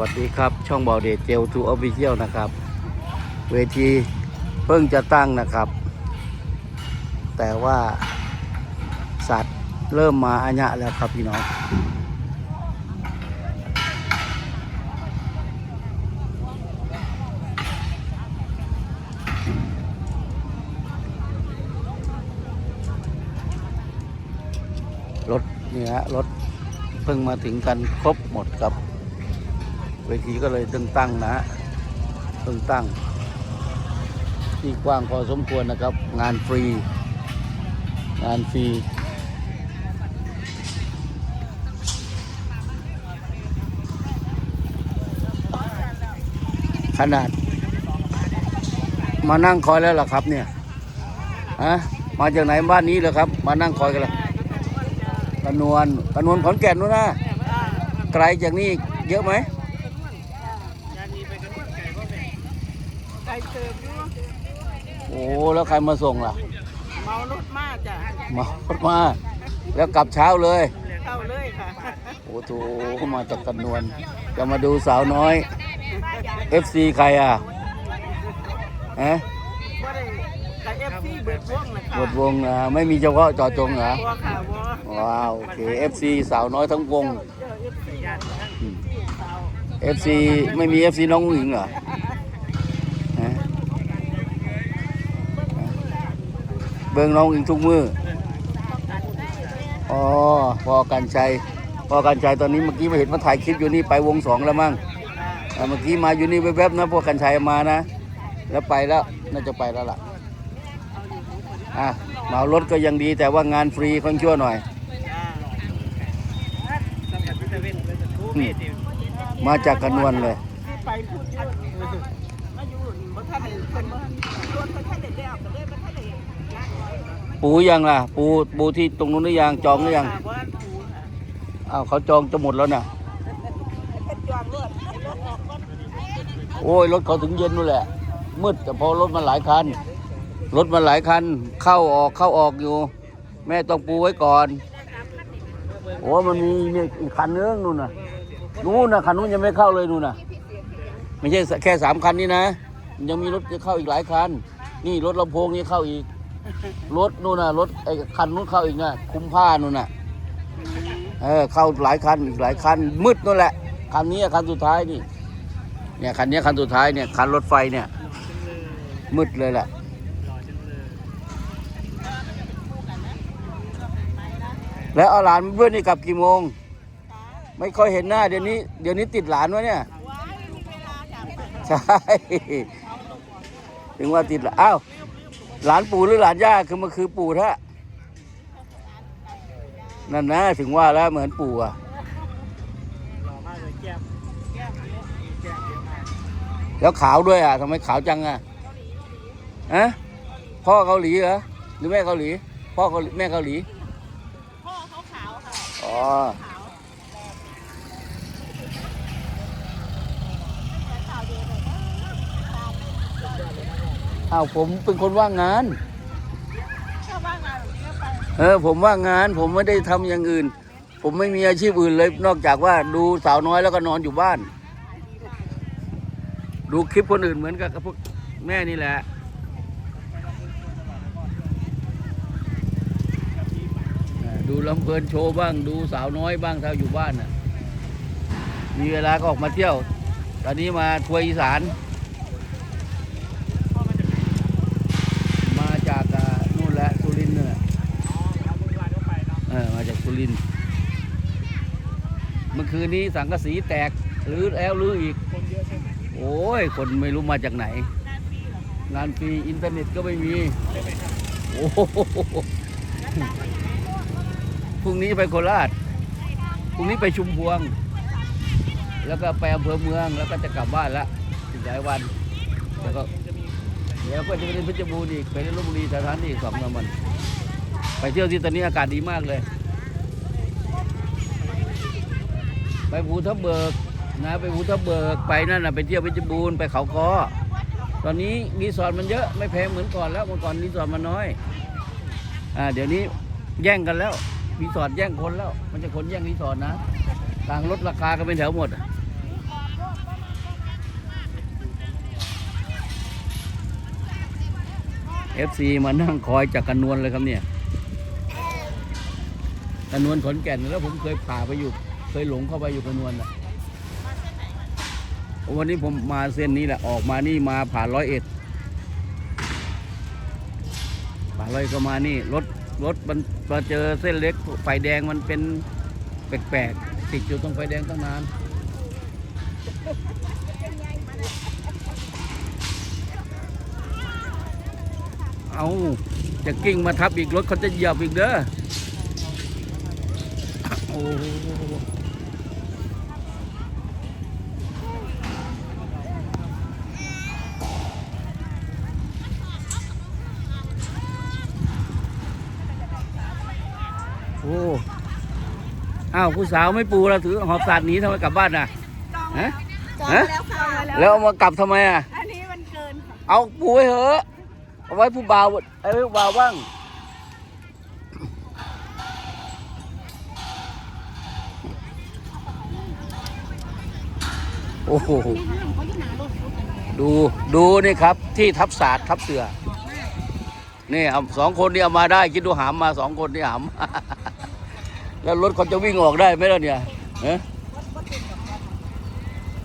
วัสดีครับ ช่องบอเดจเจลทูออฟฟิเชียลนะครับ เวทีเพิ่งจะตั้งนะครับ แต่ว่าสัตว์เริ่มมาอัญะแล้วครับพี่น้องรถเนี่ยฮะรถเพิ่งมาถึงกันครบหมดครับ เวทีก็เลยตึงตั้งนะฮะเพิ่งตั้ง ที่กว้างพอสมควรนะครับ งานฟรี งานฟรีขนาด มานั่งคอยแล้วหรอครับเนี่ยฮะมาจากไหนบ้านนี้เหรอครับ มานั่งคอยกันเหรอกระนวลกระนวลขอนแก่นนู้นนะไกลจากนี่เยอะไหม ไก่ เติมอยู่โอ้แล้วใครมาส่งล่ะ เมารถมากจ้ะมารถมา แล้วกลับเช้าเลย เข้าเลยค่ะโอ้โหมาจากกระนวลจะมาดูสาวน้อย FC ใครอะฮะว่าได้ไก่เอฟซีเบิดวงนะบค่ะทวงอะไม่มีเฉพาะเจอจงเหรอวัวค่ะวัวว้าวโอเค FC สาวน้อยทั้งวงเจอเอฟซีทั้งอืมที่สาว FC ไม่มี FC น้องหญิงเหรอฮะ เบิ่งน้องหญิงทุกมืออ๋อพอกันชัยพอกันชัยตอนนี้เมื่อกี้มาเห็นมาถ่ายคลิปอยู่นี่ไปวงสองแล้วมั้งอ่เมื่อกี้มาอยู่นี่แวบๆนะพวกกันชัยมานะ แล้วไปแล้วน่าจะไปแล้วล่ะอะเหมารถก็ยังดีแต่ว่างานฟรีค่อนชั่วหน่อยมมาจากกระนวลเลย ปูยังล่ะ ปูปูที่ตรงนู้นหรือยังจองหรือยังอ้าวเขาจองจะหมดแล้วน่ะเพิ่นจองรถรถออกก่อนโอ้ยรถเขาถึงเย็นนู่นแหละ มืดแต่พอรถมันหลายคันรถมันหลายคัน เข้าออกเข้าออกอยู่ แม่ต้องปูไว้ก่อนโอ้มันมีเนี่ยอีกคันนึงนู่นน่ะนู่นน่ะคันนู้นยังไม่เข้าเลยนู่นน่ะไม่ใช่แค่สามคันนี้นะ ยังมีรถจะเข้าอีกหลายคัน นี่รถลำโพงนี่เข้าอีก รถนู่นน่ะรถไอ้คันนู้นเข้าอีกน่ะคุมผ้านู่นน่ะเออเข้าหลายคันอีกหลายคันมืดนั่นแหละคันนี้คันสุดท้ายนี่ เนี่ยคันนี้คันสุดท้ายเนี่ยคันรถไฟเนี่ย มืดเลยแหละแล้วเอาหลานเพื่อนนี่กลับกี่โมง ไม่ค่อยเห็นหน้าเดี๋ยวนี้เดี๋ยวนี้ติดหลานวะเนี่ยว้ายมีเวลาจ้ะใช่ถึงว่าติดละอ้าว หลานปู่หรือหลานย่าคือมันคือปู่แท้นั่นนะถึงว่าแล้วเหมือนปู่อะแล้วขาวด้วยอะทำไมขาวจังอะฮะพ่อเกาหลีเหรอหรือแม่เกาหลี พ่อเกาหลีแม่เกาหลีพ่อเขาขาวค่ะอ๋อ ขาว อ้าวผมเป็นคนว่างงาน ถ้าว่างงานแบบนี้ก็ไปเออ ผมว่างงานผมไม่ได้ทำอย่างอื่น ผมไม่มีอาชีพอื่นเลย นอกจากว่าดูสาวน้อยแล้วก็นอนอยู่บ้าน ดูคลิปคนอื่นเหมือนกับพวกแม่นี่แหละเออดูลำเพลินโชว์บ้าง ดูสาวน้อยบ้างถ้าอยู่บ้านน่ะมีเวลาก็ออกมาเที่ยว ตอนนี้มาทัวร์อีสาน มาจากอ่านู่นแหละสุรินทร์เนี่ย เออมาจาก สุรินเมื่อคืนนี้สังกะสีแตกหรือแล้วหรืออีก โอ้ย คนไม่รู้มาจากไหน งานฟรีอินเทอร์เน็ตก็ไม่มี โอ้โหพรุ่งนี้ไปโคราช พรุ่งนี้ไปชุมพวง แล้วก็ไปอำเภอเมือง แล้วก็จะกลับบ้านละหลายวัน แล้วก็เดี๋ยวก็จะไปเล่นเพชรบูรณ์อีก ไปเล่นลบบุรีสถานที่อีกสองสามวัน ไปเที่ยวที่ตอนนี้อากาศดีมากเลย ไปภูทับเบิกนะไปภูทับเบิกไปนั่นนะไปเที่ยวเพชรบูรณ์ไปเขาคอตอนนี้รีสอร์ทมันเยอะไม่แพงเหมือนก่อนแล้วเมื่อก่อนรีสอร์ทมันน้อยอ่าเดี๋ยวนี้แย่งกันแล้วรีสอร์ทแย่งคนแล้ว มันจะคนแย่งรีสอร์ทนะต่างลดราคากันเป็นแถวหมดเอฟซีมานั่งคอยจากกันนวลเลยครับเนี่ยกันนวลขนแก่นแล้วผมเคยผ่าไปอยู่ ยหลงเข้าไปอยู่กันนวลอะวันนี้ผมมาเส้นนี้แหละออกมานี่มาผ่านร้อยเอ็ดผ่านร้อยก็มานี่รถรถมันมาเจอเส้นเล็กไฟแดงมันเป็นแปลกๆติดอยู่ตรงไฟแดงตั้งนานเอาจะกิ้งมาทับอีกรถเขาจะเหยียบอีกเด้อโอ้ อ้าวผู้สาวไม่ปูเราถือหอบสาดหนีทำไมกลับบ้านน่ะจองฮะจองฮะแล้วค่ะแล้วเอามากลับทำไมอะ อันนี้มันเกินค่ะเอาปูไว้เถอะเอาไว้ผู้บ่าวเอาไว้ผู้บ่าวบ้างโอ้โหดูดูนี่ครับ ที่ทับศาสตร์ทับเสือนี่เอาสองคนนี่เอามาได้คิดดูหามมาสองคนนี่หาม แล้วรถเขาจะวิ่งออกได้ไหมล่ะเนี่ยเอ๊ะ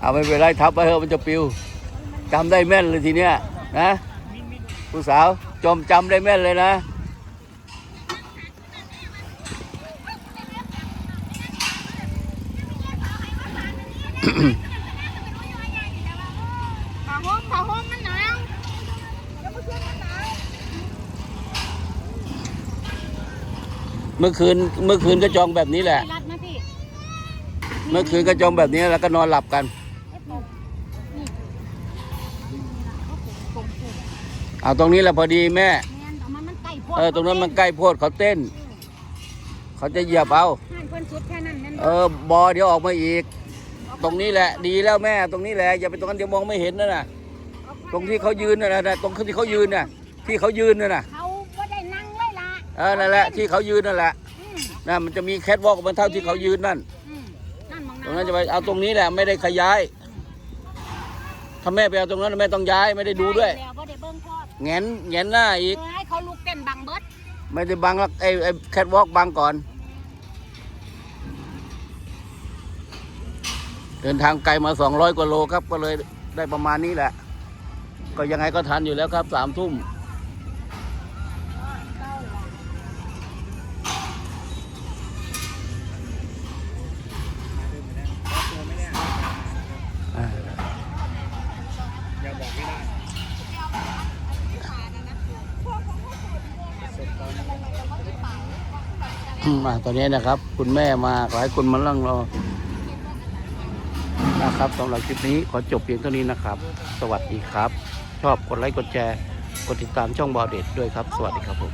เอาไม่เป็นไรทับไปเถอะมันจะปิวจำได้แม่นเลยทีเนี้ยนะผู้สาวจอมจำได้แม่นเลยนะอืมห้องขาห้องมันหนาวแล้วเมื่อคืนมันหนาว เมื่อคืนเมื่อคืนก็จองแบบนี้แหละ รัดนะพี่เมื่อคืนก็จองแบบนี้แล้วก็นอนหลับกันเอาตรงนี้แหละพอดีแม่ แม่นแต่มันมันใกล้โพดเออตรงนั้นมันใกล้โพดเขาเต้น เขาจะเหยียบเอา ห่านเพิ่นสุดแค่นั้นนั่นเออบอเดี๋ยวออกมาอีก ตรงนี้แหละ ดีแล้วแม่ ตรงนี้แหละอย่าไปตรงนั้นเดี๋ยวมองไม่เห็นนะน่ะ ตรงที่เขายืนน่ะนะตรงที่เขายืนน่ะ ที่เขายืนน่ะนะเขาบ่ได้นั่ง เลยล่ะเออนั่นแหละที่เขายืนนั่นแหละอืมนั่นมันจะมีแคทวอล์กมันเท่าที่เขายืนนั่นอืมนั่นมองตรงนั้นจะไปเอาตรงนี้แหละไม่ได้ขยายถ้าแม่ไปเอาตรงนั้นแม่ต้องย้ายไม่ได้ดูด้วยแล้วบ่ได้เบิ่งพอดแงนแงนหน้าอีกเออให้เขาลุกเต้นบังเบิดไม่ได้บังแล้วไอ้ไอ้แคทวอล์กบังก่อน เดินทางไกลมา 200 กว่าโลครับ ก็เลยได้ประมาณนี้แหละ ก็ยังไงก็ทันอยู่แล้วครับสามทุ่ม มอ่าตอนนี้นะครับ คุณแม่มาหลายคนมาลั่งรอนะครับสำหรับคลิปนี้ขอจบเพียงเท่านี้นะครับ สวัสดีครับ ชอบกดไลค์กดแชร์ กดติดตามช่องบอเด็ดด้วยครับ สวัสดีครับผม